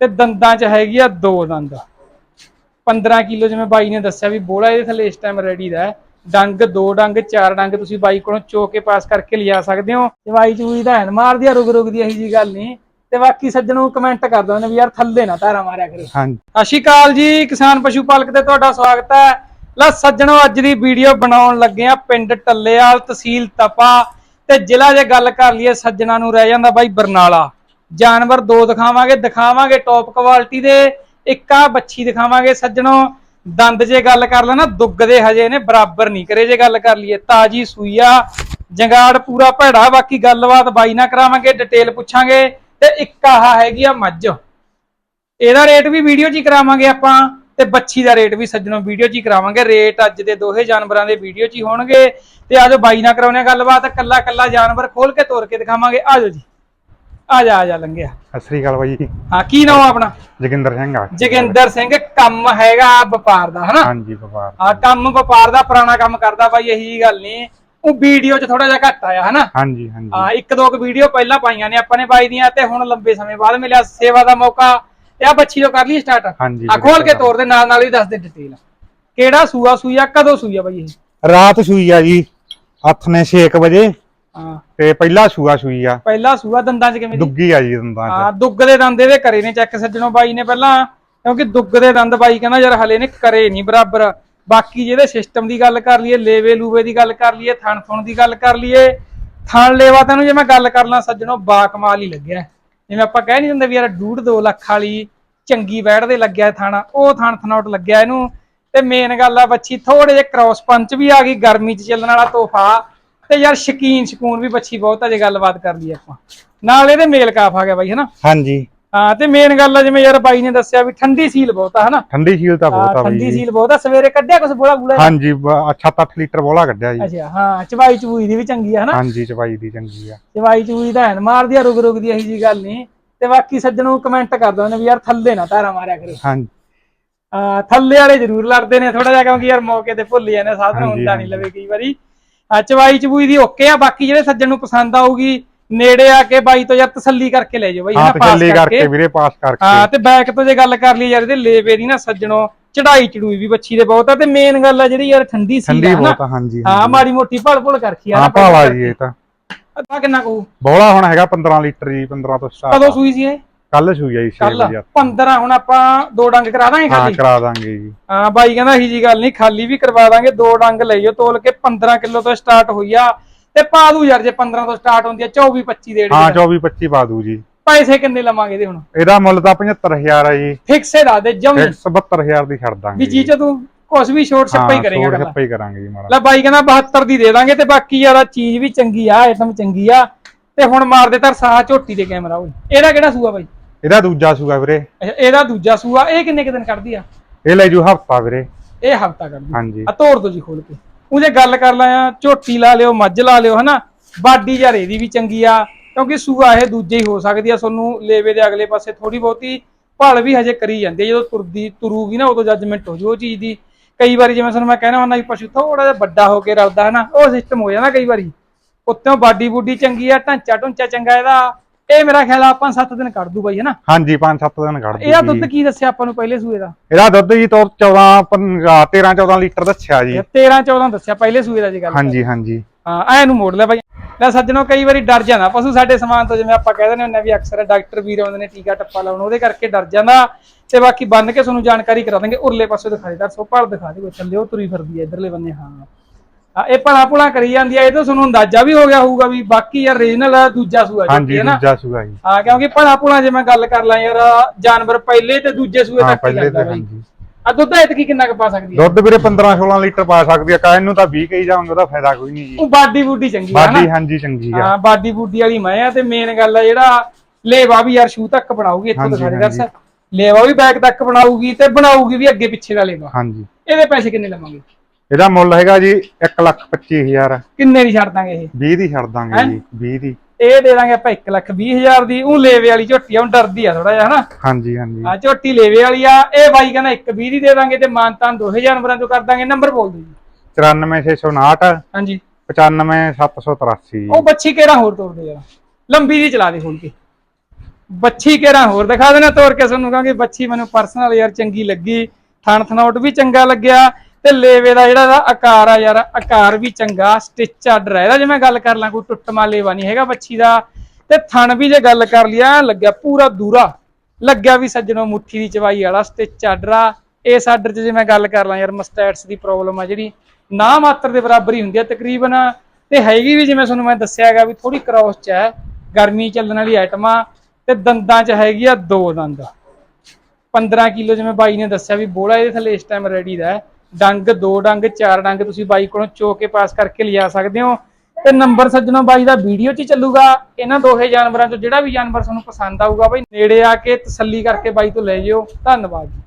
ਤੇ ਦੰਦਾਂ 'ਚ ਹੈਗੀ ਆ ਦੋ ਦੰਦ। 15 ਕਿਲੋ ਜਿਵੇਂ ਬਾਈ ਨੇ ਦੱਸਿਆ ਵੀ ਬੋਲਾ ਇਹਦੇ ਥੱਲੇ ਇਸ ਟਾਈਮ ਰੈਡੀ ਦਾ ਡੰਗ ਦੋ ਡੰਗ ਚਾਰ ਡੰਗ ਤੁਸੀਂ ਬਾਈ ਕੋਲੋਂ ਚੋ ਕੇ ਪਾਸ ਕਰਕੇ ਲਿਆ ਸਕਦੇ ਹੋ। ਤੇ ਬਾਈ ਚੂਈ ਦਾ ਹੈਨ ਮਾਰਦੀ ਆ ਰੁਕ ਰੁਕ ਦੀ ਇਹੀ ਜੀ ਗੱਲ ਨਹੀਂ। ਤੇ ਬਾਕੀ ਸੱਜਣੋਂ ਕਮੈਂਟ ਕਰ ਦੋ ਨੇ ਵੀ ਯਾਰ ਥੱਲੇ ਨਾ ਧਾਰਾ ਮਾਰਿਆ ਕਰੋ। ਹਾਂਜੀ। ਸਤਿ ਸ਼੍ਰੀ ਅਕਾਲ ਜੀ ਕਿਸਾਨ ਪਸ਼ੂ ਪਾਲਕ ਤੇ ਤੁਹਾਡਾ ਸਵਾਗਤ ਹੈ। ਲੈ ਸੱਜਣੋ ਅੱਜ ਦੀ ਵੀਡੀਓ ਬਣਾਉਣ ਲੱਗੇ ਆ ਪਿੰਡ ਟੱਲੇਵਾਲ ਤਹਿਸੀਲ ਤਪਾ। ਤੇ ਜ਼ਿਲ੍ਹਾ ਜੇ ਗੱਲ ਕਰ ਲਈਏ ਸੱਜਣਾ ਨੂੰ ਰਹਿ ਜਾਂਦਾ ਬਾਈ ਬਰਨਾਲਾ। ਜਾਨਵਰ ਦੋ ਦਿਖਾਵਾਂਗੇ ਦਿਖਾਵਾਂਗੇ ਟੌਪ ਕੁਆਲਿਟੀ ਦੇ, ਇੱਕ ਆ ਬੱਚੀ ਦਿਖਾਵਾਂਗੇ ਸੱਜਣੋ। ਦੰਦ ਜੇ ਗੱਲ ਕਰ ਲੈਣਾ ਦੁੱਗ ਦੇ ਹਜੇ ਨੇ, ਬਰਾਬਰ ਨਹੀਂ। ਕਰੇ ਜੇ ਗੱਲ ਕਰ ਲਈਏ, ਤਾਜੀ ਸੂਈਆ ਜੰਗਾੜ ਪੂਰਾ ਭੈੜਾ, ਬਾਕੀ ਗੱਲਬਾਤ ਬਾਈ ਨਾਲ ਕਰਾਵਾਂਗੇ ਡਿਟੇਲ ਪੁੱਛਾਂਗੇ, ਤੇ ਇੱਕ ਆਹ ਹੈਗੀ ਆ ਮੱਝ। ਇਹਦਾ ਰੇਟ ਵੀ ਵੀਡੀਓ 'ਚ ਹੀ ਕਰਾਵਾਂਗੇ ਆਪਾਂ, ਤੇ ਬੱਚੀ ਦਾ ਰੇਟ ਵੀ ਸੱਜਣੋ ਵੀਡੀਓ 'ਚ ਹੀ ਕਰਾਵਾਂਗੇ। ਰੇਟ ਅੱਜ ਦੇ ਦੋਹੇ ਜਾਨਵਰਾਂ ਦੇ ਵੀਡੀਓ 'ਚ ਹੀ ਹੋਣਗੇ। ਤੇ ਆਜੋ ਬਾਈ ਨਾਲ ਕਰਾਉਣੇ ਆ ਗੱਲਬਾਤ ਕੱਲਾ ਕੱਲਾ ਜਾਨਵਰ ਖੋਲ ਕੇ ਤੋਰ ਕੇ ਦਿਖਾਵਾਂਗੇ। ਆਜੋ ਜੀ। ਆ ਜਾ ਆ ਜਾ ਲੰਘਿਆ। ਸਤਿ ਸ੍ਰੀ ਅਕਾਲ ਬਾਈ ਹਾਂ ਕੀ ਨਾਮ ਆਪਣਾ? ਜੋਗਿੰਦਰ ਸਿੰਘ ਆ। ਜੋਗਿੰਦਰ ਸਿੰਘ ਕੰਮ ਹੈਗਾ ਵਪਾਰ ਦਾ ਹਨਾ? ਹਾਂਜੀ ਵਪਾਰ ਆ ਕੰਮ ਵਪਾਰ ਦਾ ਪੁਰਾਣਾ ਕੰਮ ਕਰਦਾ ਬਾਈ ਇਹੀ ਗੱਲ ਨਹੀਂ। ਉਹ ਵੀਡੀਓ 'ਚ ਥੋੜਾ ਜਿਹਾ ਘੱਟ ਆਇਆ ਹਨਾ? ਹਾਂਜੀ ਹਾਂਜੀ। ਆ ਇੱਕ ਦੋ ਕੁ ਵੀਡੀਓ ਪਹਿਲਾਂ ਪਾਈਆਂ ਨੇ ਆਪਾਂ ਨੇ ਬਾਈ ਦੀਆਂ ਤੇ ਹੁਣ ਲੰਬੇ ਸਮੇਂ ਬਾਅਦ ਮਿਲਿਆ ਸੇਵਾ ਦਾ ਮੌਕਾ। ਆ ਬੱਚੀ ਤੋਂ ਕਰ ਲਈ ਸਟਾਰਟ ਹਾਂਜੀ ਆ ਖੋਲ ਕੇ ਤੋਰ ਦੇ ਨਾਲ ਨਾਲ ਹੀ ਦੱਸ ਦੇ ਡਿਟੇਲ ਕਿਹੜਾ ਸੂਆ ਸੂਆ ਕਦੋਂ ਸੂਆ ਬਾਈ ਇਹ? ਰਾਤ ਸੂਈ ਆ ਜੀ ਹੱਥ ਨੇ 6 ਵਜੇ। ਹਾਂ। ਤੇ ਪਹਿਲਾ ਸੂਆ ਸੂਈ ਆ। ਪਹਿਲਾ ਸੂਆ ਦੰਦਾਂ 'ਚ ਕਿਵੇਂ ਦੀ? ਦੁੱਗੀ ਆ ਜੀ ਦੰਦਾਂ ਹਾਂ ਚ ਦੁੱਗ ਦੇ ਦੰਦ ਇਹਦੇ ਕਰੇ ਨੇ ਚੈੱਕ ਸੱਜਣੋ ਬਾਈ ਨੇ ਪਹਿਲਾਂ ਕਿਉਂਕਿ ਦੁੱਗ ਦੇ ਦੰਦ ਬਾਈ ਕਹਿੰਦਾ ਯਾਰ ਹਲੇ ਨੇ ਕਰੇ ਨਹੀਂ ਬਰਾਬਰ। ਬਾਕੀ ਜਿਹਦੇ ਸਿਸਟਮ ਦੀ ਗੱਲ ਕਰ ਲਈਏ ਲੇਵੇ ਲੂਵੇ ਦੀ ਗੱਲ ਕਰ ਲਈਏ ਥਣ ਥੁਣ ਦੀ ਗੱਲ ਕਰ ਲਈਏ ਥਣ ਲੇਵਾ ਤੈਨੂੰ ਜੇ ਮੈਂ ਗੱਲ ਕਰ ਲਾਂ ਸੱਜਣੋ ਬਾ ਕਮਾਲ ਹੀ ਲੱਗਿਆ। ਜਿਵੇਂ ਆਪਾਂ ਕਹਿ ਨਹੀਂ ਦਿੰਦੇ ਵੀ ਯਾਰ ਡੂਢ 2 ਲੱਖ ਵਾਲੀ ਚੰਗੀ ਵੈੜ ਦੇ ਲੱਗਿਆ ਥਣ ਉਹ ਥਣ ਥਨੌਟ ਲੱਗਿਆ ਇਹਨੂੰ। ਤੇ ਮੇਨ ਗੱਲ ਆ ਬੱਚੀ ਥੋੜੇ ਜਿਹੇ ਕ੍ਰਾਸ ਪੰਚ ਵੀ ਆ ਗਈ ਗਰਮੀ 'ਚ ਚੱਲਣ ਵਾਲਾ ਤੋਹਫਾ। ਤੇ ਯਾਰ ਸ਼ਕੀਨ ਸ਼ਕੂਨ ਵੀ ਬੱਚੀ ਬਹੁਤ ਆ ਜੇ ਗੱਲਬਾਤ ਕਰ ਲਈਏ ਆਪਾਂ। ਨਾਲ ਇਹਦੇ ਮੇਲ ਕਾਫ ਆ ਗਿਆ ਬਾਈ ਹਨਾ? ਹਾਂਜੀ। ਹਾਂ ਤੇ ਮੇਨ ਗੱਲ ਆ ਜਿਵੇਂ ਯਾਰ ਬਾਈ ਨੇ ਦੱਸਿਆ ਵੀ ਠੰਡੀ ਸੀਲ ਬਹੁਤ ਆ ਹਨਾ? ਠੰਡੀ ਸ਼ੀਲ ਤਾਂ ਬਹੁਤ ਆ ਬਾਈ ਠੰਡੀ ਸੀਲ ਬਹੁਤ ਆ ਸਵੇਰੇ ਕੱਢਿਆ ਕੁਛ ਬੋਲਾ ਬੂਲਾ ਹਾਂਜੀ 7-8 ਲੀਟਰ ਬੋਲਾ ਕੱਢਿਆ ਜੀ। ਅੱਛਾ ਹਾਂ ਚਵਾਈ ਚਵੂਈ ਦੀ ਵੀ ਚੰਗੀ ਆ ਹਨਾ? ਹਾਂਜੀ ਚਵਾਈ ਦੀ ਚੰਗੀ ਆ। ਚਵਾਈ ਚਵੂਈ ਦਾ ਹੈਨ ਮਾਰਦੀ ਆ ਰੁਕ ਰੁਕ ਦੀ ਇਹੀ ਜੀ ਗੱਲ ਨਹੀਂ। ਤੇ ਬਾਕੀ ਸੱਜਣੋਂ ਕਮੈਂਟ ਕਰ ਦੋ ਨੇ ਵੀ ਯਾਰ ਥੱਲੇ ਨਾ ਧਾਰਾ ਮਾਰਿਆ ਕਰੋ। ਹਾਂਜੀ। ਆ ਥੱਲੇ ਵਾਲੇ ਜ਼ਰੂਰ ਲੜਦੇ ਨੇ ਥੋੜਾ ਜਿਹਾ ਕਿਉਂਕਿ ਯਾਰ ਮੌਕੇ ਤੇ ਭੁੱਲ ਜਾਂਦੇ ਸਾਧਨ ਹੁੰਦਾ ਨਹੀਂ। ਲਵੇ ਕਈ ਵਾਰੀ। ਚਵਾਈ ਚਵੂਈ ਦੀ ਓਕੇ ਆ ਬਾਕੀ ਜਿਹੜੇ ਸੱਜਣ ਨੂੰ ਪਸੰਦ ਆਊਗੀ ਨੇੜੇ ਆ ਕੇ ਬਾਈ ਤੋਂ ਯਾਰ ਤਸੱਲੀ ਕਰਕੇ ਲੈ ਜਾਓ ਬਾਈ ਹਾਂ ਤਸੱਲੀ ਕਰਕੇ। ਵੀਰੇ ਪਾਸ ਹਾਂ ਕਰਕੇ ਤੇ ਬੈਕ ਤੋਂ ਜੇ ਗੱਲ ਕਰ ਲਈ ਯਾਰ ਇਹਦੇ ਲੇਵੇ ਦੀ ਨਾ ਸੱਜਣੋ ਚੜਾਈ ਚੜੂਈ ਵੀ ਬੱਚੀ ਦੇ ਬਹੁਤ ਆ ਤੇ ਮੇਨ ਗੱਲ ਆ ਜਿਹੜੀ ਯਾਰ ਠੰਡੀ ਸੀ ਠੰਡੀ ਬਹੁਤ ਹਾਂਜੀ ਹਾਂ ਮਾੜੀ ਮੋਟੀ ਭਲ ਭੁਲ ਕਰਖੀ ਆ ਹਾਂ ਭਾਲਾ ਜੀ ਇਹ ਤਾਂ। ਅੱਧਾ ਕਿੰਨਾ ਕਹੂ? ਬੋਲਾ ਹੁਣ ਹੈਗਾ 15 ਲੀਟਰ ਜੀ 15 ਤੋਂ ਕਦੋਂ ਸਟਾਰਟ ਸੂਈ ਸੀ ਇਹ? ਕੱਲ ਸੂਈ ਆ ਜੀ 6 ਕੱਲ ਵਜੇ। 15 ਹੁਣ ਆਪਾਂ ਦੋ ਡੰਗ ਕਰਾ ਦਾਂਗੇ ਹਾਂ ਖਾਲੀ? ਕਰਾ ਦਾਂਗੇ ਜੀ। ਹਾਂ ਬਾਈ ਕਹਿੰਦਾ ਇਹੀ ਜੀ ਗੱਲ ਨਹੀਂ ਖਾਲੀ ਵੀ ਕਰਵਾ ਦਾਂਗੇ ਦੋ ਡੰਗ ਲਈਓ ਤੋਲ ਕੇ 15 ਕਿਲੋ ਤੋਂ ਸਟਾਰਟ ਹੋਈ ਆ। ਤੇ ਪਾ ਦੂ ਯਾਰ ਜੇ 15 ਤੋਂ ਸਟਾਰਟ ਹੁੰਦੀ ਆ 24 25 ਦੇ ਹਾਂ ਏੜੀ 24 25 ਪਾ ਦੂ ਜੀ। ਪੈਸੇ ਕਿੰਨੇ ਲਵਾਂਗੇ ਇਹਦੇ ਹੁਣ? ਇਹਦਾ ਮੁੱਲ ਤਾਂ 75000 ਆ ਜੀ। ਫਿਕਸੇ ਦਾ ਦੇ ਜਮੀ। 72000 ਦੀ ਛੱਡ ਦਾਂਗੇ ਵੀ ਜੀ। ਤੂੰ ਕੁਛ ਵੀ ਛੋਟ ਛੱਪਾ ਹੀ ਕਰੇਗਾ ਗੱਲਾਂ ਛੱਪਾ ਹੀ ਕਰਾਂਗੇ ਜੀ ਮਾੜਾ। ਲੈ ਬਾਈ ਕਹਿੰਦਾ 72 ਦੀ ਦੇ ਦਾਂਗੇ ਤੇ ਬਾਕੀ ਯਾਰ ਆਹ ਚੀਜ਼ ਵੀ ਚੰਗੀ ਆ ਆਈਟਮ ਚੰਗੀ ਆ। ਤੇ ਹੁਣ ਮਾਰ ਦੇ ਤਰ ਸਾਹ ਝੋਟੀ ਦੇ ਕੈਮਰਾ ਓਏ। ਇਹਦਾ ਕਿਹੜਾ ਸੂਆ ਬਾਈ? ਇਹਦਾ ਦੂਜਾ ਸੂਗਾ ਵੀਰੇ। ਅੱਛਾ ਇਹਦਾ ਦੂਜਾ ਸੂਆ ਇਹ ਕਿੰਨੇ ਕੁ ਦਿਨ ਕੱਢਦੀ ਆ? ਇਹ ਲੈ ਜੂ ਹਫਤਾ ਵੀਰੇ। ਇਹ ਹਫਤਾ ਕੱਢਦੀ ਹਾਂਜੀ। ਆ ਤੋੜ ਦੋ ਜੀ ਖੋਲ ਕੇ। ਉਹਦੇ ਗੱਲ ਕਰ ਲਿਆ ਝੋਟੀ ਲਾ ਲਿਓ ਮੱਝ ਲਾ ਲਿਓ ਹਨਾ? ਬਾਡੀ ਯਾਰ ਇਹਦੀ ਵੀ ਚੰਗੀ ਆ ਕਿਉਂਕਿ ਸੂਆ ਇਹ ਦੂਜੇ ਹੀ ਹੋ ਸਕਦੀ ਆ ਤੁਹਾਨੂੰ ਲੇਵੇ ਦੇ ਅਗਲੇ ਪਾਸੇ ਥੋੜੀ ਬਹੁਤੀ ਭਲ ਵੀ ਹਜੇ ਕਰੀ ਜਾਂਦੀ ਆ। ਜਦੋਂ ਤੁਰਦੀ ਤੁਰੂਗੀ ਨਾ ਉਦੋਂ ਜੱਜਮੈਂਟ ਹੋ ਜੂ ਉਹ ਚੀਜ਼ ਦੀ। ਕਈ ਵਾਰੀ ਜਿਵੇਂ ਤੁਹਾਨੂੰ ਮੈਂ ਕਹਿਣਾ ਹੁੰਦਾ ਵੀ ਪਸ਼ੂ ਥੋੜਾ ਜਿਹਾ ਵੱਡਾ ਹੋ ਕੇ ਰਲਦਾ ਹੈ ਨਾ ਉਹ ਸਿਸਟਮ ਹੋ ਜਾਂਦਾ ਕਈ ਵਾਰੀ। ਉੱਤੋਂ ਬਾਡੀ ਬੂਡੀ ਚੰਗੀ ਆ ਢਾਂਚਾ ਢੁੰਚਾ ਚੰਗਾ ਇਹਦਾ। ਇਹ ਮੇਰਾ ਖਿਆਲ ਆ ਆਪਾਂ 7 ਦਿਨ ਕੱਢ ਦੂ ਬਾਈ ਹਨਾ? ਹਾਂਜੀ 5-7 ਦਿਨ ਕੱਢ ਇਹਦਾ ਦੂਗੀ ਦੁੱਧ ਕੀ ਦੱਸਿਆ ਆਪਾਂ ਨੂੰ ਪਹਿਲੇ ਸੂਏ ਦਾ? ਇਹਦਾ ਦੁੱਧ ਜੀ ਤੋਂ 14 13-14 ਲੀਟਰ ਦੱਸਿਆ ਜੀ। 13 14 ਦੱਸਿਆ ਪਹਿਲੇ ਸੂਏ ਦਾ ਜੀ ਗੱਲ ਹਾਂਜੀ ਹਾਂਜੀ। ਹਾਂ ਐ ਨੂੰ ਮੋੜ ਲੈ ਬਾਈ। ਲੈ ਸੱਜਣੋ ਕਈ ਵਾਰੀ ਡਰ ਜਾਂਦਾ। ਪਸ਼ੂ ਸਾਡੇ ਸਮਾਨ ਤੋਂ ਜਿਵੇਂ ਆਪਾਂ ਕਹਿ ਦਿੰਦੇ ਆ ਵੀ ਅਕਸਰ ਡਾਕਟਰ ਵੀਰ ਆਉਂਦੇ ਨੇ ਟੀਕਾ ਟੱਪਾ ਲਾਉਣ ਉਹਦੇ ਕਰਕੇ ਡਰ ਜਾਂਦਾ। ਤੇ ਬਾਕੀ ਬੰਨ ਕੇ ਤੁਹਾਨੂੰ ਜਾਣਕਾਰੀ ਕਰਾ ਦਾਂਗੇ। ਉਰਲੇ ਪਾਸੇ ਦਿਖਾ ਦੇ ਦੱਸੋ ਭਲ ਦਿਖਾ ਦੇ ਉਹ ਤੁਰੀ ਫਿਰਦੀ ਹੈ ਇਧਰਲੇ ਬੰਨੇ ਹਾਂ। ਇਹ ਭਲਾ ਭੁਲਾ ਕਰੀ ਜਾਂਦੀ ਆ ਇਹ ਤਾਂ ਤੁਹਾਨੂੰ ਅੰਦਾਜ਼ਾ ਵੀ ਹੋ ਗਿਆ ਹੋਊਗਾ ਵੀ ਬਾਕੀ ਯਾਰ ਰੀਜਨਲ ਦੂਜਾ ਸੂਆ ਹਾਂਜੀ ਹੈ ਦੂਜਾ ਸੂਗਾ ਜੀ। ਹਾਂ ਕਿਉਂਕਿ ਭਲਾ ਭੁਲਾ ਜੇ ਮੈਂ ਗੱਲ ਕਰ ਲਾਂ ਯਾਰ ਜਾਨਵਰ ਪਹਿਲੇ ਤੇ ਦੂਜੇ ਸੂਏ ਹਾਂ ਤੱਕ ਹੀ ਪਹਿਲੇ ਤੇ ਹਾਂਜੀ। ਆ ਦੁੱਧ ਐਤਕੀ ਕਿੰਨਾ ਕੁ ਪਾ ਸਕਦੀ ਹੈ ਦੁੱਧ ਵੀਰੇ 15-16 ਲੀਟਰ ਪਾ ਸਕਦੀ ਆ ਕਾਇਨ ਨੂੰ ਤਾਂ 20 ਕਹੀ ਜਾਵਾਂਗੇ ਉਹਦਾ ਫਾਇਦਾ ਕੋਈ ਨਹੀਂ ਜੀ। ਉਹ ਬਾਡੀ ਬੂਡੀ ਚੰਗੀ ਆ ਨਾ ਬਾਡੀ ਹਾਂਜੀ ਚੰਗੀ ਆ। ਹਾਂ ਬਾਡੀ ਬੂਡੀ ਵਾਲੀ ਮੈਂ ਆ ਤੇ ਮੇਨ ਗੱਲ ਆ ਜਿਹੜਾ ਲੇਵਾ ਵੀ ਯਾਰ ਸ਼ੂ ਤੱਕ ਬਣਾਉਗੀ ਇੱਥੋਂ ਦਿਖਾ ਦੇ। ਦੱਸ। ਲੇਵਾ ਵੀ ਬੈਕ ਤੱਕ ਬਣਾਉਗੀ ਤੇ ਬਣਾਉਗੀ ਵੀ ਅੱਗੇ ਪਿੱਛੇ ਦਾ ਲੇਵਾ। ਹਾਂਜੀ। ਇਹਦੇ ਪੈਸੇ ਕਿੰਨੇ ਲਵਾਂਗੇ? ਇਹਦਾ ਮੁੱਲ ਹੈਗਾ ਜੀ 125000 ਕਿੰਨੇ ਦੀ ਛੱਡ ਦਾਂਗੇ ਇਹ? 20 ਦੀ ਛੱਡ ਦਾਂਗੇ ਜੀ 20 ਦੀ। ਇਹ ਦੇ ਦਾਂਗੇ ਆਪਾਂ 1 ਲੱਖ 20 ਹਜ਼ਾਰ ਦੀ। ਉਹ ਲੇਵੇ ਵਾਲੀ ਝੋਟੀ ਆ ਉਹ ਡਰਦੀ ਆ ਥੋੜਾ ਜਿਹਾ ਹਨਾ? ਹਾਂਜੀ ਹਾਂਜੀ। ਆ ਝੋਟੀ ਲੇਵੇ ਵਾਲੀ ਆ ਇਹ ਬਾਈ ਕਹਿੰਦਾ 1 20 ਦੀ ਦੇ ਦਾਂਗੇ ਤੇ ਮਾਨਤਾਨ 2000 ਨੰਬਰਾਂ ਤੋਂ ਕਰ ਦਾਂਗੇ। ਨੰਬਰ ਬੋਲ ਦਿਓ ਜੀ। 94659 ਹਾਂਜੀ। 95783 ਉਹ ਬੱਚੀ ਕਿਹੜਾ ਹੋਰ ਤੋੜ ਦੇ ਯਾਰ ਲੰਬੀ ਦੀ ਚਲਾ ਦੇ ਖੋਲ ਕੇ ਬੱਚੀ ਕਿਹੜਾ ਹੋਰ? ਦਿਖਾ ਦੇਣਾ ਤੋਰ ਕੇ ਤੁਹਾਨੂੰ ਕਹਾਂਗੇ ਬੱਚੀ ਮੈਨੂੰ ਪਰਸਨਲ ਯਾਰ ਚੰਗੀ ਲੱਗੀ। ਥਣ ਥਨੌਟ ਵੀ ਚੰਗਾ ਲੱਗਿਆ। ਤੇ ਲੇਵੇ ਦਾ ਜਿਹੜਾ ਦਾ ਆਕਾਰ ਆ ਯਾਰ, ਆਕਾਰ ਵੀ ਚੰਗਾ ਸਟਿਚ ਆਰਡਰ ਹੈ ਇਹਦਾ ਜੇ ਮੈਂ ਗੱਲ ਕਰ ਲਾਂ, ਕੋਈ ਟੁੱਟਮਾ ਲੇਵਾ ਨਹੀਂ ਹੈਗਾ ਬੱਚੀ ਦਾ। ਤੇ ਥਣ ਵੀ ਜੇ ਗੱਲ ਕਰ ਲਿਆ ਲੱਗਿਆ ਪੂਰਾ ਦੂਰਾ। ਲੱਗਿਆ ਵੀ ਸੱਜਣੋ ਮੁੱਠੀ ਦੀ ਚਵਾਈ ਵਾਲਾ ਸਟਿਚ ਆਰਡਰ ਆ ਇਸ ਆਰਡਰ 'ਚ ਜੇ ਮੈਂ ਗੱਲ ਕਰ ਲਾਂ ਯਾਰ ਮਸਟੈਟਸ ਦੀ ਪ੍ਰੋਬਲਮ ਆ ਜਿਹੜੀ। ਨਾ ਮਾਤਰ ਦੇ ਬਰਾਬਰ ਹੀ ਹੁੰਦੀ ਆ ਤਕਰੀਬਨ। ਤੇ ਹੈਗੀ ਵੀ ਜਿਵੇਂ ਤੁਹਾਨੂੰ ਮੈਂ ਦੱਸਿਆ ਹੈਗਾ ਵੀ ਥੋੜੀ ਕ੍ਰੋਸ 'ਚ ਹੈ, ਗਰਮੀ ਚੱਲਣ ਵਾਲੀ ਆਈਟਮਾਂ ਤੇ ਦੰਦਾਂ 'ਚ ਹੈਗੀ ਆ ਦੋ ਦੰਦ। 15 ਕਿਲੋ ਜਿਵੇਂ ਬਾਈ ਨੇ ਦੱਸਿਆ ਵੀ ਬੋਲਾ ਇਹਦੇ ਥੱਲੇ ਇਸ ਟਾਈਮ ਰੈਡੀ ਦਾ ਹੈ। ਡੰਗ, ਦੋ ਡੰਗ, ਚਾਰ ਡੰਗ ਤੁਸੀਂ ਬਾਈ ਕੋਲੋਂ ਚੋ ਕੇ ਪਾਸ ਕਰਕੇ ਲਿਜਾ ਸਕਦੇ ਹੋ। ਤੇ ਨੰਬਰ ਸੱਜਣੋ ਬਾਈ ਦਾ ਵੀਡੀਓ 'ਚ ਚੱਲੂਗਾ। ਇਹਨਾਂ ਦੋਹੇ ਜਾਨਵਰਾਂ 'ਚੋਂ ਜਿਹੜਾ ਵੀ ਜਾਨਵਰ ਤੁਹਾਨੂੰ ਪਸੰਦ ਆਊਗਾ ਬਾਈ, ਨੇੜੇ ਆ ਕੇ ਤਸੱਲੀ ਕਰਕੇ ਬਾਈ ਤੋਂ ਲੈ ਜਿਓ। ਧੰਨਵਾਦ। ਜੀ